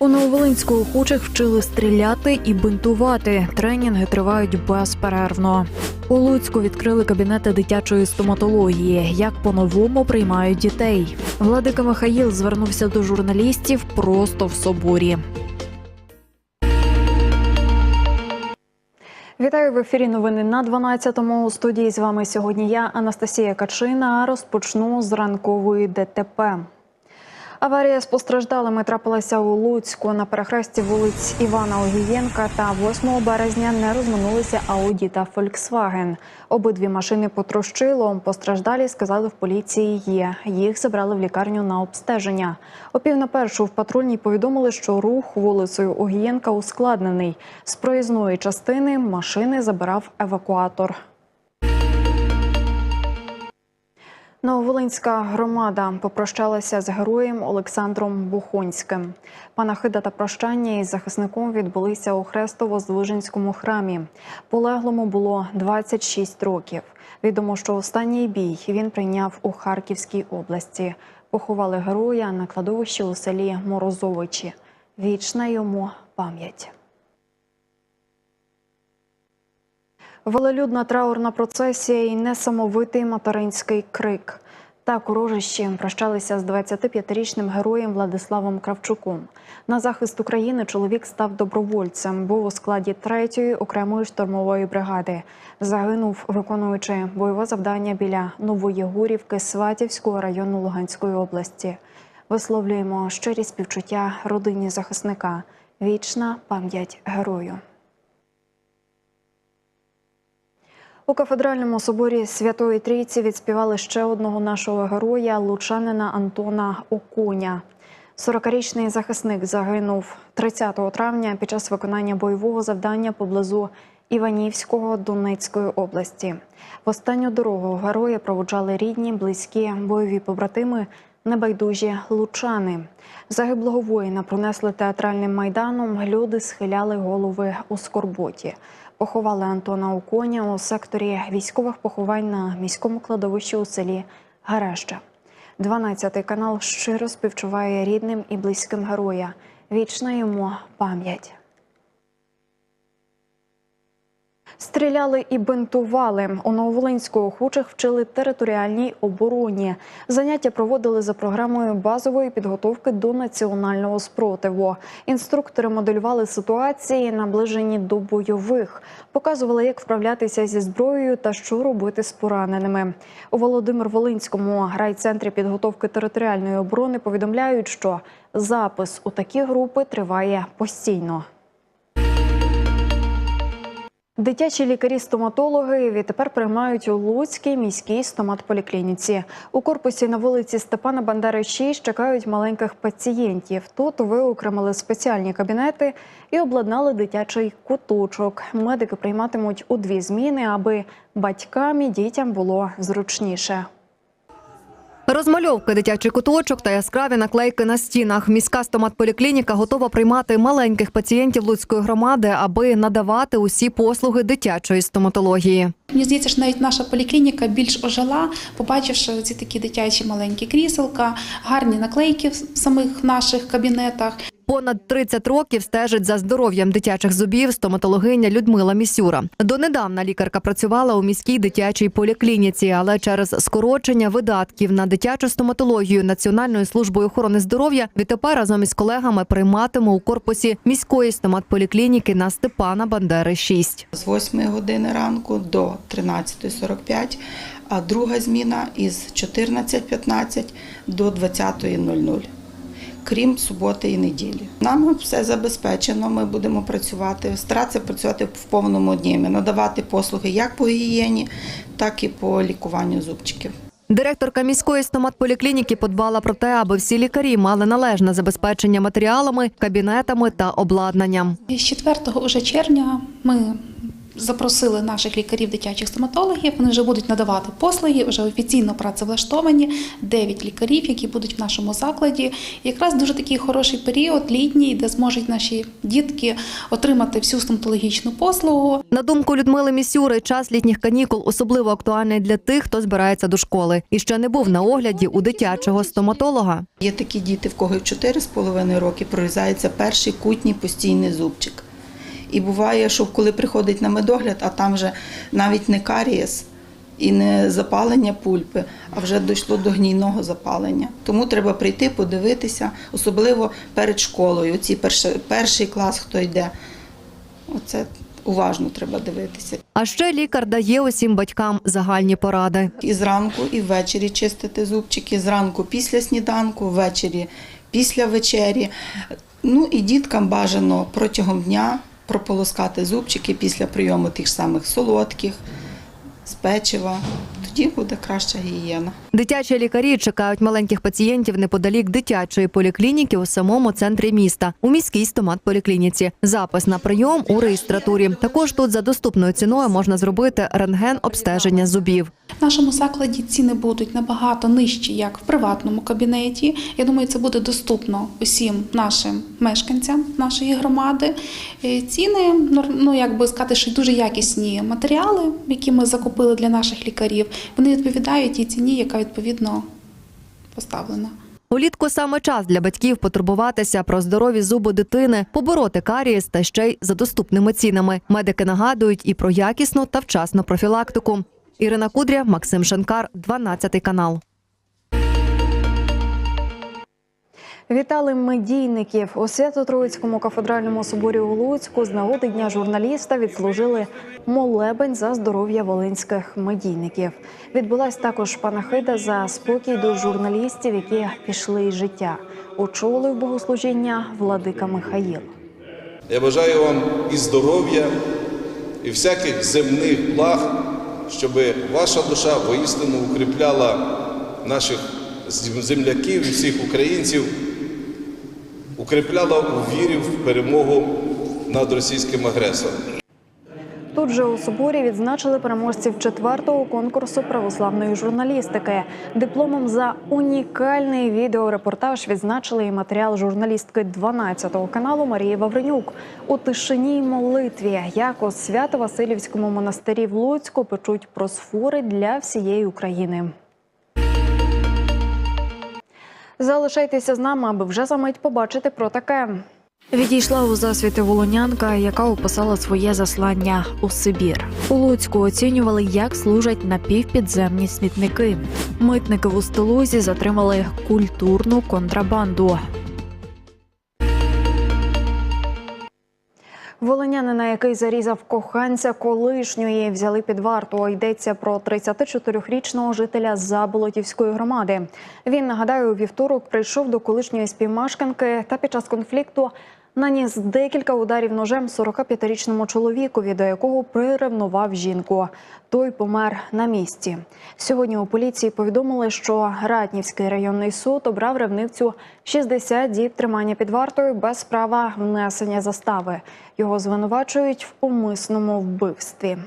У Нововолинську охочих вчили стріляти і бинтувати. Тренінги тривають безперервно. У Луцьку відкрили кабінети дитячої стоматології. Як по-новому приймають дітей. Владика Михаїл звернувся до журналістів просто в соборі. Вітаю в ефірі. Новини на 12-му. У студії з вами сьогодні я, Анастасія Качина. Розпочну з ранкової ДТП. Аварія з постраждалими трапилася у Луцьку на перехресті вулиць Івана Огієнка та 8 березня не розминулися Ауді та Фольксваген. Обидві машини потрощило. Постраждалі сказали в поліції. Є їх забрали в лікарню на обстеження. О пів на першу в патрульній повідомили, що рух вулицею Огієнка ускладнений. З проїзної частини машини забирав евакуатор. Нововолинська громада попрощалася з героєм Олександром Бухонським. Панахида та прощання із захисником відбулися у Хрестово-Здвиженському храмі. Полеглому було 26 років. Відомо, що останній бій він прийняв у Харківській області. Поховали героя на кладовищі у селі Морозовичі. Вічна йому пам'ять. Велелюдна траурна процесія і несамовитий материнський крик. Так у рожищі прощалися з 25-річним героєм Владиславом Кравчуком. На захист України чоловік став добровольцем. Був у складі 3-ї окремої штурмової бригади. Загинув, виконуючи бойове завдання біля Нової Гурівки Сватівського району Луганської області. Висловлюємо щирі співчуття родині захисника. Вічна пам'ять герою. У кафедральному соборі Святої Трійці відспівали ще одного нашого героя, лучанина Антона Окуня. 40-річний захисник загинув 30 травня під час виконання бойового завдання поблизу Іванівського Донецької області. В останню дорогу героя проводжали рідні, близькі, бойові побратими, небайдужі лучани. Загиблого воїна пронесли театральним майданом. Люди схиляли голови у скорботі. Поховали Антона Уконя у секторі військових поховань на міському кладовищі у селі Гареща. 12 канал щиро співчуває рідним і близьким героя. Вічна йому пам'ять. Стріляли і бинтували. У Нововолинську охочих вчили територіальній обороні. Заняття проводили за програмою базової підготовки до національного спротиву. Інструктори моделювали ситуації, наближені до бойових, показували, як вправлятися зі зброєю та що робити з пораненими. У Володимир-Волинському райцентрі підготовки територіальної оборони повідомляють, що запис у такі групи триває постійно. Дитячі лікарі-стоматологи відтепер приймають у Луцькій міській стоматполіклініці. У корпусі на вулиці Степана Бандери 6 чекають маленьких пацієнтів. Тут виокремили спеціальні кабінети і обладнали дитячий куточок. Медики прийматимуть у дві зміни, аби батькам і дітям було зручніше. Розмальовки, дитячий куточок та яскраві наклейки на стінах. Міська стоматполіклініка готова приймати маленьких пацієнтів Луцької громади, аби надавати усі послуги дитячої стоматології. Мені здається, що навіть наша поліклініка більш ожила, побачивши ці такі дитячі маленькі кріселка, гарні наклейки в самих наших кабінетах. Понад 30 років стежить за здоров'ям дитячих зубів стоматологиня Людмила Місюра. Донедавна лікарка працювала у міській дитячій поліклініці, але через скорочення видатків на дитячу стоматологію Національною службою охорони здоров'я відтепер разом із колегами прийматиме у корпусі міської стоматполіклініки на Степана Бандери 6. з 8 години ранку до 13.45, а друга зміна із 14.15 до 20.00. Крім суботи і неділі. Нам все забезпечено. Ми будемо працювати, старатися працювати в повному дні, надавати послуги як по гігієні, так і по лікуванню зубчиків. Директорка міської стоматполіклініки подбала про те, аби всі лікарі мали належне забезпечення матеріалами, кабінетами та обладнанням. З 4 уже червня ми запросили наших лікарів дитячих стоматологів. Вони вже будуть надавати послуги, вже офіційно працевлаштовані 9 лікарів, які будуть в нашому закладі. І якраз дуже такий хороший період, літній, де зможуть наші дітки отримати всю стоматологічну послугу. На думку Людмили Місюри, час літніх канікул особливо актуальний для тих, хто збирається до школи і ще не був на огляді у дитячого стоматолога. Є такі діти, в кого в 4,5 роки прорізається перший кутній постійний зубчик. І буває, що коли приходить на медогляд, а там вже навіть не карієс і не запалення пульпи, а вже дійшло до гнійного запалення. Тому треба прийти, подивитися, особливо перед школою. Оці перший, перший клас, хто йде. Оце уважно треба дивитися. А ще лікар дає усім батькам загальні поради. І зранку, і ввечері чистити зубчики. Зранку після сніданку, ввечері після вечері. Ну і діткам бажано протягом дня прополоскати зубчики після прийому тих самих солодких, з печива. Тоді буде краща гігієна. Дитячі лікарі чекають маленьких пацієнтів неподалік дитячої поліклініки у самому центрі міста у міській стомат-поліклініці. Запис на прийом у реєстратурі. Також тут за доступною ціною можна зробити рентген обстеження зубів. В нашому закладі ціни будуть набагато нижчі, як в приватному кабінеті. Я думаю, це буде доступно усім нашим мешканцям нашої громади. Е, Ціни, ну як би сказати, що дуже якісні матеріали, які ми закупили для наших лікарів. Вони відповідають тій ціні, яка відповідно поставлена. Улітку саме час для батьків потурбуватися про здорові зуби дитини, побороти карієс та ще й за доступними цінами. Медики нагадують і про якісну та вчасну профілактику. Ірина Кудря, Максим Шанкар, 12 канал. Вітали медійників у Свято-Троїцькому кафедральному соборі у Луцьку з нагоди дня журналіста відслужили молебень за здоров'я волинських медійників. Відбулась також панахида за спокій до журналістів, які пішли із життя. Очолив богослужіння владика Михаїл. Я бажаю вам і здоров'я, і всяких земних благ, щоб ваша душа воістину укріпляла наших земляків і всіх українців, укріпляла у вірі в перемогу над російським агресором. Тут же у соборі відзначили переможців четвертого конкурсу православної журналістики. Дипломом за унікальний відеорепортаж відзначили і матеріал журналістки 12 каналу Марії Вавренюк у тишині й молитві, як у Свято-Василівському монастирі в Луцьку печуть просфори для всієї України. Залишайтеся з нами, аби вже за мить побачити про таке. Відійшла у засвіти волонянка, яка описала своє заслання у Сибір. У Луцьку оцінювали, як служать напівпідземні смітники. Митники в Устилузі затримали культурну контрабанду. Волинянина, який зарізав коханця колишньої, взяли під варту. Йдеться про 34-річного жителя Заболотівської громади. Він нагадаю, у вівторок прийшов до колишньої співмешканки та під час конфлікту наніс декілька ударів ножем 45-річному чоловікові, до якого приревнував жінку. Той помер на місці. Сьогодні у поліції повідомили, що Ратнівський районний суд обрав ревнивцю 60 діб тримання під вартою без права внесення застави. Його звинувачують в умисному вбивстві.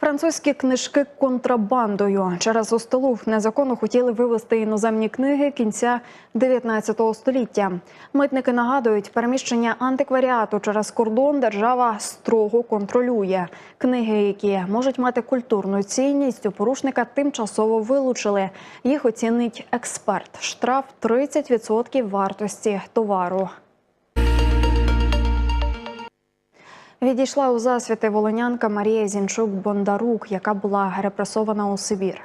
Французькі книжки контрабандою через Остолув незаконно хотіли вивезти іноземні книги кінця 19 століття. Митники нагадують, переміщення антикваріату через кордон держава строго контролює. Книги, які можуть мати культурну цінність, у порушника тимчасово вилучили. Їх оцінить експерт. Штраф 30% вартості товару. Відійшла у засвіти волонянка Марія Зінчук-Бондарук, яка була репресована у Сибір.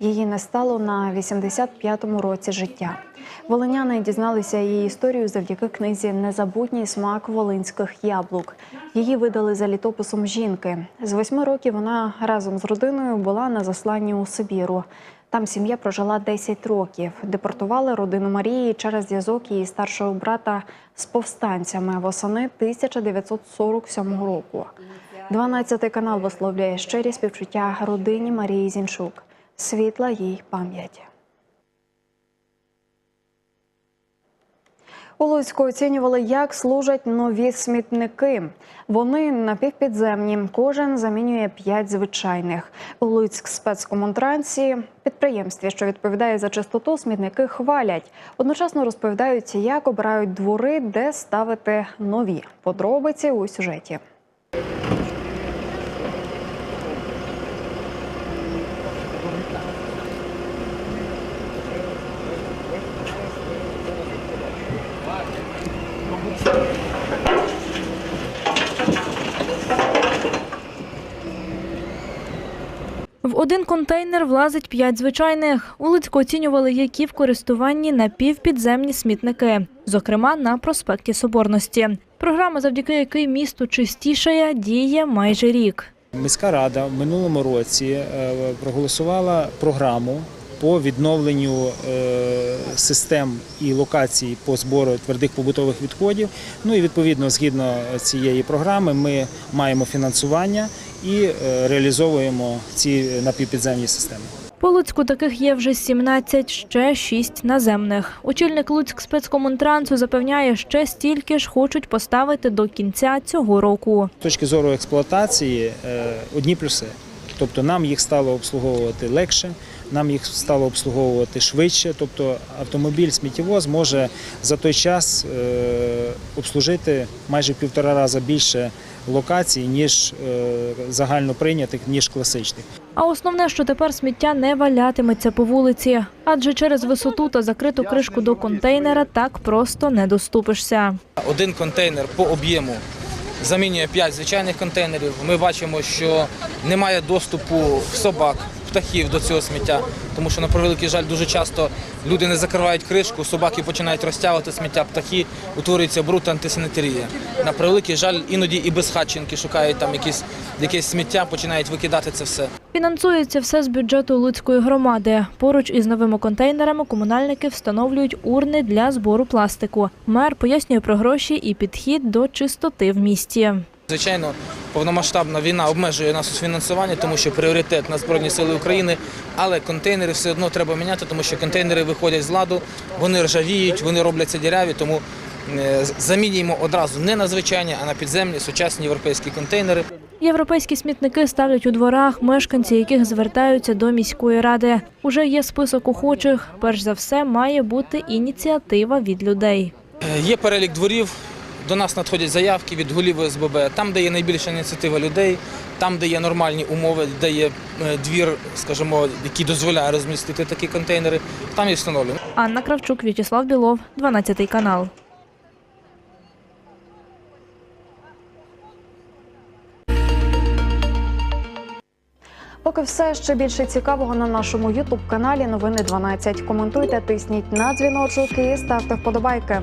Її не стало на 85-му році життя. Волиняни дізналися її історію завдяки книзі Незабутній смак волинських яблук. Її видали за літописом жінки. З восьми років вона разом з родиною була на засланні у Сибіру. Там сім'я прожила 10 років. Депортували родину Марії через зв'язок її старшого брата з повстанцями восени 1947 року. 12 канал висловлює щирі співчуття родині Марії Зінчук. Світла їй пам'ять. У Луцьку оцінювали, як служать нові смітники. Вони напівпідземні. Кожен замінює п'ять звичайних. У Луцьк спецкомунтранці підприємстві, що відповідає за чистоту, смітники хвалять. Одночасно розповідають, як обирають двори, де ставити нові подробиці у сюжеті. В один контейнер влазить п'ять звичайних. У Луцьку оцінювали, які в користуванні напівпідземні смітники, зокрема на проспекті Соборності. Програма, завдяки якій місто чистішає, діє майже рік. Міська рада в минулому році е, проголосувала програму по відновленню е, систем і локацій по збору твердих побутових відходів. Ну і відповідно, згідно цієї програми, ми маємо фінансування і е, реалізовуємо ці напівпідземні системи. По Луцьку таких є вже 17, ще 6 наземних. Очільник Луцьк спецкомунтрансу запевняє, ще стільки ж хочуть поставити до кінця цього року. З точки зору експлуатації е, одні плюси. Тобто нам їх стало обслуговувати легше, нам їх стало обслуговувати швидше. Тобто автомобіль сміттєвоз може за той час е, обслужити майже в півтора рази більше локацій, ніж е, загально прийнятих, ніж класичних. А основне, що тепер сміття не валятиметься по вулиці, адже через висоту та закриту кришку до контейнера так просто не доступишся. Один контейнер по об'єму замінює 5 звичайних контейнерів. Ми бачимо, що немає доступу собак, птахів до цього сміття, тому що на превеликий жаль дуже часто люди не закривають кришку, собаки починають розтягувати сміття, птахи, утворюється бруд та антисанітарія. На превеликий жаль, іноді і безхатченки шукають там якісь, якесь сміття, починають викидати це все. Фінансується все з бюджету Луцької громади. Поруч із новими контейнерами комунальники встановлюють урни для збору пластику. Мер пояснює про гроші і підхід до чистоти в місті. Звичайно, повномасштабна війна обмежує нас у фінансуванні, тому що пріоритет на Збройні Сили України, але контейнери все одно треба міняти, тому що контейнери виходять з ладу, вони ржавіють, вони робляться діряві, тому е, замінюємо одразу не на звичайні, а на підземні сучасні європейські контейнери. Європейські смітники ставлять у дворах, мешканці яких звертаються до міської ради. Уже є список охочих. Перш за все, має бути ініціатива від людей. Е, Є перелік дворів. До нас надходять заявки від голів ОСББ. Там, де є найбільша ініціатива людей, там, де є нормальні умови, де є е, двір, скажімо, який дозволяє розмістити такі контейнери, там і встановлюємо. Анна Кравчук, В'ячеслав Білов, 12 канал. Поки все ще більше цікавого на нашому Ютуб каналі Новини 12. Коментуйте, тисніть на дзвіночок і ставте вподобайки.